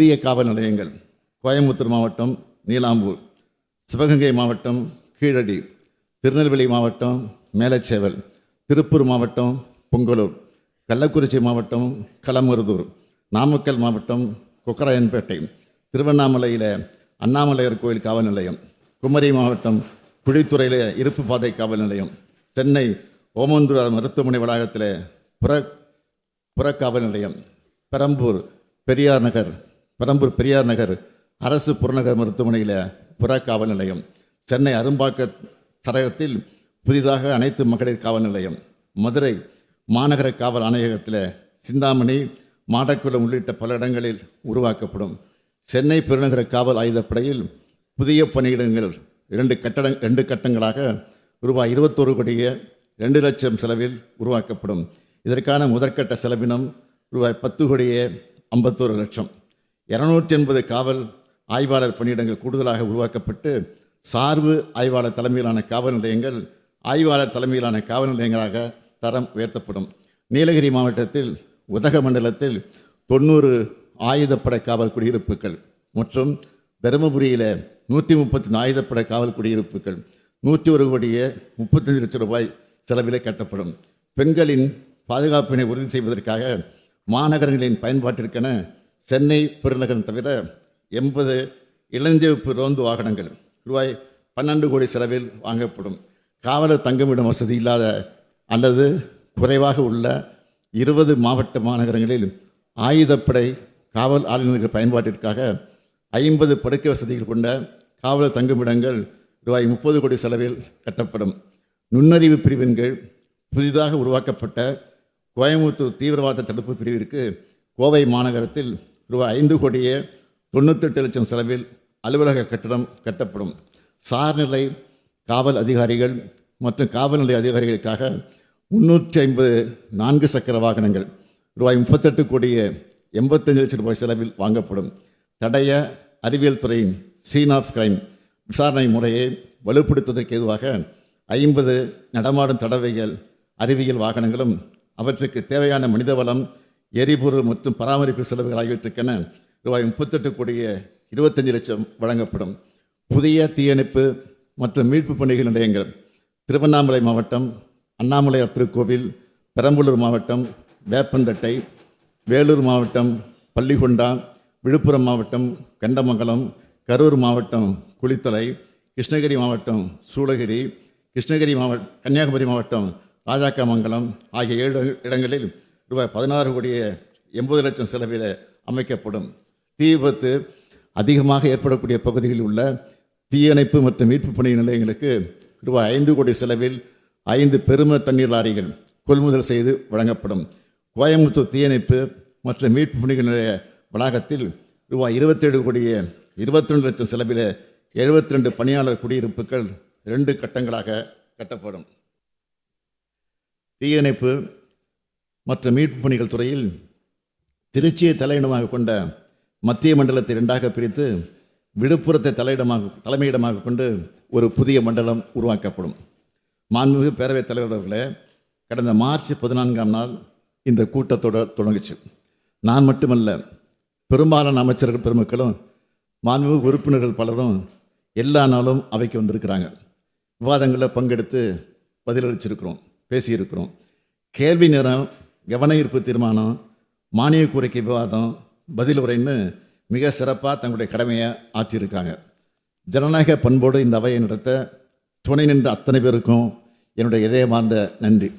புதிய காவல் நிலையங்கள் கோயம்புத்தூர் மாவட்டம் நீலாம்பூர் சிவகங்கை மாவட்டம் கீழடி திருநெல்வேலி மாவட்டம் மேலச்சேவல் திருப்பூர் மாவட்டம் பொங்கலூர் கள்ளக்குறிச்சி மாவட்டம் களமருதூர் நாமக்கல் மாவட்டம் கொக்கராயன்பேட்டை திருவண்ணாமலையில் அண்ணாமலையார் கோயில் காவல் நிலையம் குமரி மாவட்டம் குழித்துறையில் இருப்பு பாதை காவல் நிலையம் சென்னை ஓமந்தூர் மருத்துவமனை வளாகத்தில் புற புறக்காவல் நிலையம் பெரம்பூர் பெரியார் நகர் பெரம்பூர் பெரியார் நகர் அரசு புறநகர் மருத்துவமனையில் புறக்காவல் நிலையம் சென்னை அரும்பாக்க தரகத்தில் புதிதாக அனைத்து மகளிர் காவல் நிலையம் மதுரை மாநகர காவல் ஆணையகத்தில் சிந்தாமணி மாடக்குளம் உள்ளிட்ட பல இடங்களில் உருவாக்கப்படும். சென்னை பெருநகர காவல் ஆயுதப்படையில் புதிய பணியிடங்கள் இரண்டு கட்டட ரெண்டு கட்டங்களாக ரூபாய் இருபத்தோரு கோடியே ரெண்டு லட்சம் செலவில் உருவாக்கப்படும். இதற்கான முதற்கட்ட செலவினம் ரூபாய் பத்து கோடியே ஐம்பத்தோரு லட்சம். இரநூற்றி எண்பது காவல் ஆய்வாளர் பணியிடங்கள் கூடுதலாக உருவாக்கப்பட்டு சார்பு ஆய்வாளர் தலைமையிலான காவல் நிலையங்கள் ஆய்வாளர் தலைமையிலான காவல் நிலையங்களாக தரம் உயர்த்தப்படும். நீலகிரி மாவட்டத்தில் உதகமண்டலத்தில் தொண்ணூறு ஆயுதப்படை காவல் குடியிருப்புகள் மற்றும் தருமபுரியில் நூற்றி முப்பத்தி ஆயுதப்படை காவல் குடியிருப்புகள். நூற்றி ஒரு கோடியே முப்பத்தஞ்சு லட்சம் ரூபாய் செலவிலே கட்டப்படும். பெண்களின் பாதுகாப்பினை உறுதி செய்வதற்காக மாநகரங்களின் பயன்பாட்டிற்கென சென்னை பெருநகரம் தவிர எண்பது இளஞ்சிவப்பு ரோந்து வாகனங்கள் ரூபாய் பன்னெண்டு கோடி செலவில் வாங்கப்படும். காவலர் தங்குமிடம் வசதி இல்லாத அல்லது குறைவாக உள்ள இருபது மாவட்ட மாநகரங்களில் ஆயுதப்படை காவல் ஆளுநர்கள் பயன்பாட்டிற்காக ஐம்பது படுக்கை வசதிகள் கொண்ட காவலர் தங்குமிடங்கள் ரூபாய் முப்பது கோடி செலவில் கட்டப்படும். நுண்ணறிவு பிரிவின் கீழ் புதிதாக உருவாக்கப்பட்ட கோயம்புத்தூர் தீவிரவாத தடுப்பு பிரிவிற்கு கோவை மாநகரத்தில் ரூபாய் ஐந்து கோடியே தொண்ணூத்தெட்டு லட்சம் செலவில் அலுவலக கட்டடம் கட்டப்படும். சார்நிலை காவல் அதிகாரிகள் மற்றும் காவல் நிலைய அதிகாரிகளுக்காக முன்னூற்றி ஐம்பது நான்கு சக்கர வாகனங்கள் ரூபாய் முப்பத்தெட்டு கோடியே எண்பத்தஞ்சு லட்சம் ரூபாய் செலவில் வாங்கப்படும். தடய அறிவியல் துறையின் சீன் ஆஃப் கிரைம் விசாரணை முறையை வலுப்படுத்துவதற்கு எதுவாக ஐம்பது நடமாடும் தடவைகள் அறிவியல் வாகனங்களும் அவற்றுக்கு தேவையான மனிதவளம் எரிபொருள் மற்றும் பராமரிப்பு செலவுகள் ஆகியவற்றுக்கென ரூபாய் முப்பத்தெட்டு கோடிய இருபத்தஞ்சு லட்சம் வழங்கப்படும். புதிய தீயணைப்பு மற்றும் மீட்பு பணிகள் நிலையங்கள் திருவண்ணாமலை மாவட்டம் அண்ணாமலையார் திருக்கோவில் பெரம்பலூர் மாவட்டம் வேப்பந்தட்டை வேலூர் மாவட்டம் பள்ளிகொண்டா விழுப்புரம் மாவட்டம் கண்டமங்கலம் கரூர் மாவட்டம் குளித்தலை கிருஷ்ணகிரி மாவட்டம் சூளகிரி கிருஷ்ணகிரி மாவட்ட கன்னியாகுமரி மாவட்டம் ராஜாக்கமங்கலம் ஆகிய ஏழு இடங்களில் ரூபாய் பதினாறு கோடியே எண்பது லட்சம் செலவில் அமைக்கப்படும். தீ விபத்து அதிகமாக ஏற்படக்கூடிய பகுதிகளில் உள்ள தீயணைப்பு மற்றும் மீட்பு பணி நிலையங்களுக்கு ரூபாய் ஐந்து கோடி செலவில் ஐந்து பெரும தண்ணீர் லாரிகள் கொள்முதல் செய்து வழங்கப்படும். கோயம்புத்தூர் தீயணைப்பு மற்றும் மீட்பு பணிகள் நிலைய வளாகத்தில் ரூபாய் இருபத்தேழு கோடியே இருபத்தி ரெண்டு லட்சம் செலவில் எழுபத்தி ரெண்டு பணியாளர் குடியிருப்புகள் ரெண்டு கட்டங்களாக கட்டப்படும். தீயணைப்பு மற்ற மீட்பு பணிகள் துறையில் திருச்சியை தலையிடமாக கொண்ட மத்திய மண்டலத்தை இரண்டாக பிரித்து விழுப்புரத்தை தலையிடமாக தலைமையிடமாக கொண்டு ஒரு புதிய மண்டலம் உருவாக்கப்படும். மாண்புமிகு பேரவைத் தலைவர்களே கடந்த மார்ச் பதினான்காம் நாள் இந்த கூட்டத்தொடர் தொடங்குச்சு. நான் மட்டுமல்ல பெரும்பாலான அமைச்சர்கள் பெருமக்களும் மாண்புமிகு உறுப்பினர்கள் பலரும் எல்லா நாளும் அவைக்கு வந்திருக்கிறாங்க. விவாதங்களில் பங்கெடுத்து பதிலளிச்சிருக்கிறோம் பேசியிருக்கிறோம். கேள்வி நேரம் கவன ஈர்ப்பு தீர்மானம் மானிய கோரிக்கை விவாதம் பதில் உரைன்னு மிக சிறப்பாக தங்களுடைய கடமையை ஆற்றியிருக்காங்க. ஜனநாயக பண்போடு இந்த அவையை நடத்த துணை நின்ற அத்தனை பேருக்கும் என்னுடைய இதயமார்ந்த நன்றி.